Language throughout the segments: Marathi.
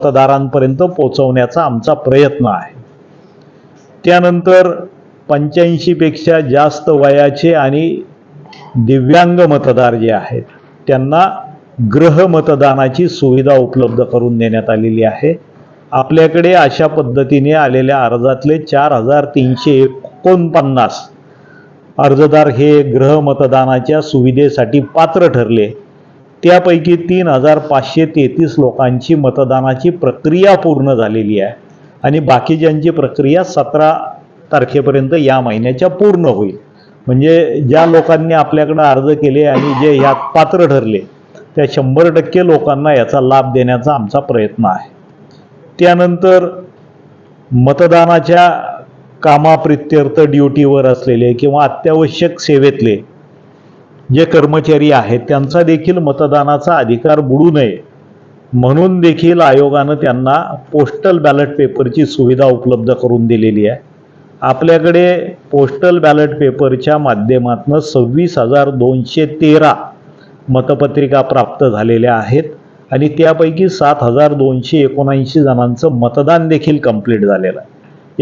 मतदारांपर्यंत पोहोचवण्याचा आमचा प्रयत्न आहे. त्यानंतर पंच्याऐंशीपेक्षा जास्त वयाचे आणि दिव्यांग मतदार जे आहेत त्यांना ग्रह मतदानाची सुविधा उपलब्ध करून देण्यात आलेली आहे. आपल्याकडे अशा पद्धतीने आलेल्या अर्जातले चार हजार तीनशे एकोणपन्नास अर्जदार हे ग्रह मतदानाच्या सुविधेसाठी पात्र ठरले. त्यापैकी तीन हजार पाचशे तेहतीस लोकांची मतदानाची प्रक्रिया पूर्ण झालेली आहे. आणि बाकीच्यांची प्रक्रिया सतरा तारखेपर्यंत या महिन्याच्या पूर्ण होईल. म्हणजे ज्या लोकांनी आपल्याकडं अर्ज केले आणि जे ह्यात पात्र ठरले त्या शंभर टक्के लोकांना याचा लाभ देण्याचा आमचा प्रयत्न आहे. त्यानंतर मतदानाच्या कामाप्रित्यर्थ ड्युटीवर असलेले किंवा अत्यावश्यक सेवेतले जे कर्मचारी आहेत त्यांचा देखील मतदानाचा अधिकार बुडू नये. म्हणून देखील आयोगानं त्यांना पोस्टल बॅलट पेपरची सुविधा उपलब्ध करून दिलेली आहे. आपल्याकडे पोस्टल बॅलट पेपरच्या माध्यमातून सव्वीस हजार दोनशे तेरा मतपत्रिका प्राप्त झालेल्या आहेत आणि त्यापैकी सात हजार दोनशे एकोणऐंशी जणांचं मतदान देखील कंप्लीट झालेलं आहे.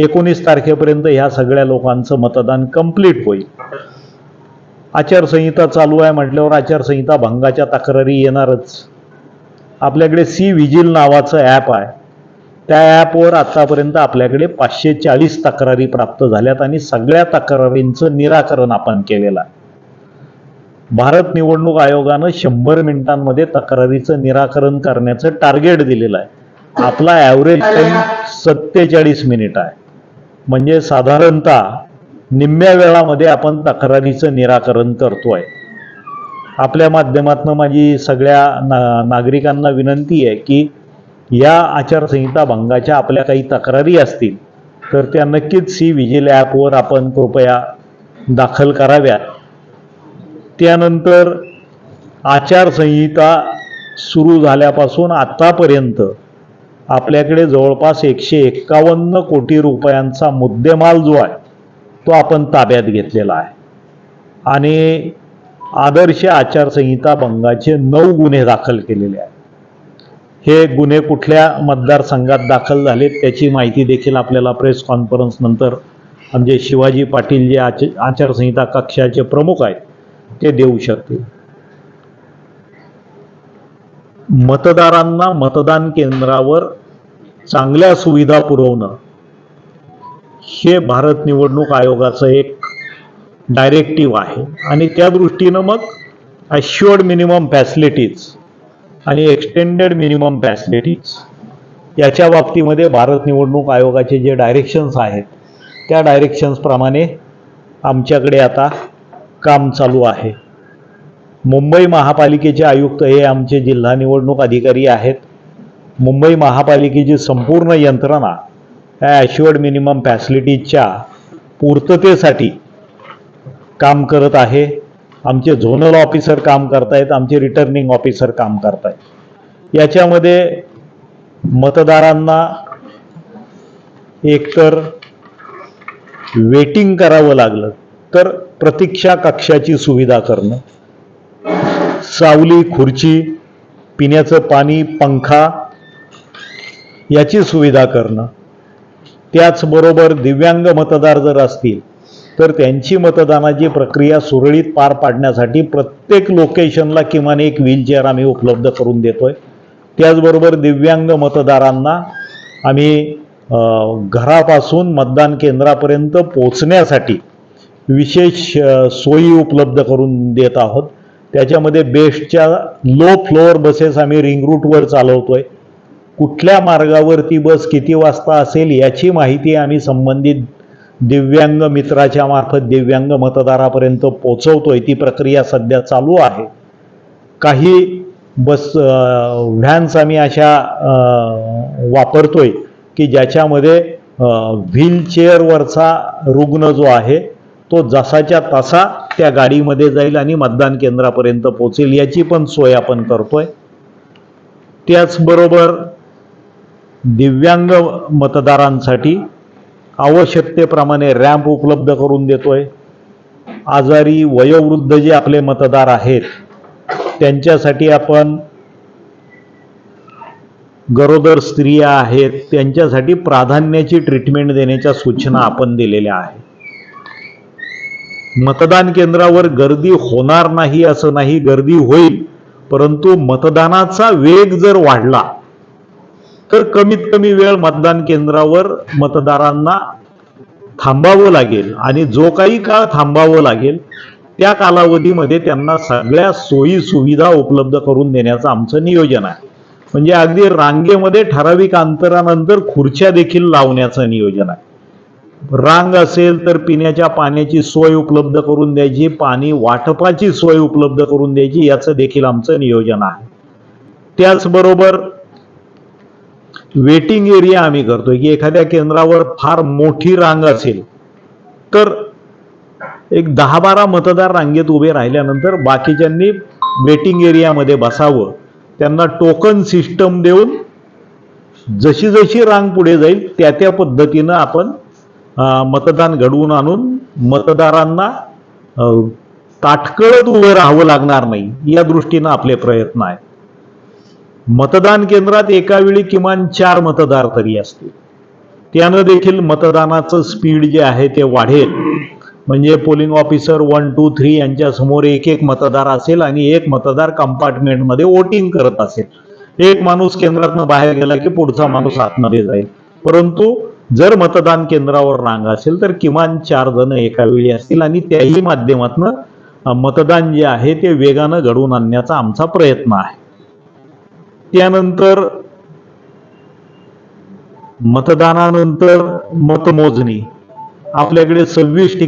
एकोणीस तारखेपर्यंत ह्या सगळ्या लोकांचं मतदान कंप्लीट होईल. आचारसंहिता चालू आहे म्हटल्यावर आचारसंहिता भंगाच्या तक्रारी येणारच. आपल्याकडे सी विजिल नावाचं ॲप आहे. त्या ॲपवर आत्तापर्यंत आपल्याकडे पाचशे चाळीस तक्रारी प्राप्त झाल्यात आणि सगळ्या तक्रारींचं निराकरण आपण केलेलं आहे. भारत निवडणूक आयोगानं शंभर मिनिटांमध्ये तक्रारीचं निराकरण करण्याचं टार्गेट दिलेलं आहे. आपला ॲव्हरेज टाईम सत्तेचाळीस मिनिट आहे. म्हणजे साधारणतः निम्म्या वेळामध्ये आपण तक्रारीचं निराकरण करतो आहे आपल्या माध्यमातून माझी सगळ्या ना नागरिकांना विनंती आहे की या आचारसंहिता भंगाच्या आपल्या काही तक्रारी असतील तर त्या नक्कीच सी विजिल ॲपवर आपण कृपया दाखल कराव्यात. त्यानंतर आचारसंहिता सुरू झाल्यापासून आत्तापर्यंत आपल्याकडे जवळपास एकशे एक्कावन्न कोटी रुपयांचा मुद्देमाल जो आहे तो आपण ताब्यात घेतलेला आहे. आणि आदर्श आचारसंहिता भंगाचे नऊ गुन्हे दाखल केलेले आहेत. हे गुन्हे कुठल्या मतदारसंघात दाखल झालेत त्याची माहिती देखील आपल्याला प्रेस कॉन्फरन्स नंतर आमचे शिवाजी पाटील जे आच आचारसंहिता कक्षाचे प्रमुख आहेत ते देऊ शकतील. मतदारांना मतदान केंद्रावर चांगल्या सुविधा पुरवणं हे भारत निवडणूक आयोगाचं एक डायरेक्टिव्ह आहे. आणि त्या दृष्टीनं मग अश्युअर्ड मिनिमम फॅसिलिटीज आणि एक्सटेंडेड मिनिमम फॅसिलिटीज याच्या बाबतीमध्ये भारत निवडणूक आयोगाचे जे डायरेक्शन्स आहेत त्या डायरेक्शन्सप्रमाणे आमच्याकडे आता काम चालू आहे. मुंबई महापालिकेचे आयुक्त हे आमचे जिल्हा निवडणूक अधिकारी आहेत. मुंबई महापालिकेची संपूर्ण यंत्रणा ॲश्युअर्ड मिनिमम फॅसिलिटीजच्या पूर्ततेसाठी काम करत आहे. आमचे झोनल ऑफिसर काम करतायत आमचे रिटर्निंग ऑफिसर काम करतायत. याच्यामध्ये मतदारांना एकतर वेटिंग करावं लागलं तर प्रतीक्षा कक्षाची सुविधा करणं सावली खुर्ची पिण्याचं पाणी पंखा याची सुविधा करणं त्याचबरोबर दिव्यांग मतदार जर असतील तर त्यांची मतदानाची प्रक्रिया सुरळीत पार पाडण्यासाठी प्रत्येक लोकेशनला किमान एक व्हीलचेअर आम्ही उपलब्ध करून देतो आहे त्याचबरोबर दिव्यांग मतदारांना आम्ही घरापासून मतदान केंद्रापर्यंत पोचण्यासाठी विशेष सोयी उपलब्ध करून देत आहोत. त्याच्यामध्ये बेस्टच्या लो फ्लोअर बसेस आम्ही रिंग रूटवर चालवतो आहे कुठल्या मार्गावरती बस किती वाजता असेल याची माहिती आम्ही संबंधित दिव्यांग मित्राच्या मार्फत दिव्यांग मतदारापर्यंत पोचवतोय ती प्रक्रिया सध्या चालू आहे. काही बस व्हॅन्स आम्ही अशा वापरतोय की ज्याच्यामध्ये व्हीलचेअरवरचा रुग्ण जो आहे तो जसाच्या तसा त्या गाडीमध्ये जाईल आणि मतदान केंद्रापर्यंत पोचेल याची पण सोय आपण करतोय. त्याचबरोबर दिव्यांग मतदारांसाठी आवश्यकतेप्रमाणे रॅम्प उपलब्ध करून देतो आहे आजारी वयोवृद्ध जे आपले मतदार आहेत त्यांच्यासाठी आपण गरोदर स्त्रिया आहेत त्यांच्यासाठी प्राधान्याची ट्रीटमेंट देण्याच्या सूचना आपण दिलेल्या आहेत. मतदान केंद्रावर गर्दी होणार नाही असं नाही गर्दी होईल परंतु मतदानाचा वेग जर वाढला तर कमीत कमी वेळ मतदान केंद्रावर मतदारांना थांबावं लागेल आणि जो काही काळ थांबावं लागेल त्या कालावधीमध्ये त्यांना सगळ्या सोयी सुविधा उपलब्ध करून देण्याचं आमचं नियोजन आहे. म्हणजे अगदी रांगेमध्ये ठराविक अंतरानंतर खुर्च्या देखील लावण्याचं नियोजन आहे. रांग असेल तर पिण्याच्या पाण्याची सोय उपलब्ध करून द्यायची पाणी वाटपाची सोय उपलब्ध करून द्यायची याचं देखील आमचं नियोजन आहे. त्याचबरोबर वेटिंग एरिया आम्ही करतोय की एखाद्या केंद्रावर फार मोठी रांग असेल तर एक दहा बारा मतदार रांगेत उभे राहिल्यानंतर बाकीच्यांनी वेटिंग एरियामध्ये बसावं. त्यांना टोकन सिस्टम देऊन जशी जशी रांग पुढे जाईल त्या त्या पद्धतीनं आपण मतदान घडवून आणून मतदारांना ताटकळत उभं राहावं लागणार नाही. या दृष्टीनं आपले प्रयत्न आहेत. मतदान केंद्रात एका वेळी किमान चार मतदार तरी असतील. त्यानं देखील मतदानाचं स्पीड जे आहे ते वाढेल. म्हणजे polling officer one two three यांच्या समोर एक एक मतदार असेल आणि एक मतदार कंपार्टमेंटमध्ये वोटिंग करत असेल. एक माणूस केंद्रातनं बाहेर गेला की पुढचा माणूस आतमध्ये जाईल. परंतु जर मतदान केंद्रावर रांग असेल तर किमान चार जण एका वेळी असतील आणि त्याही माध्यमातनं मतदान जे आहे ते वेगानं घडवून आणण्याचा आमचा प्रयत्न आहे. त्यानंतर मतदानानंतर मतमोजणी. आपल्याकडे सव्वीस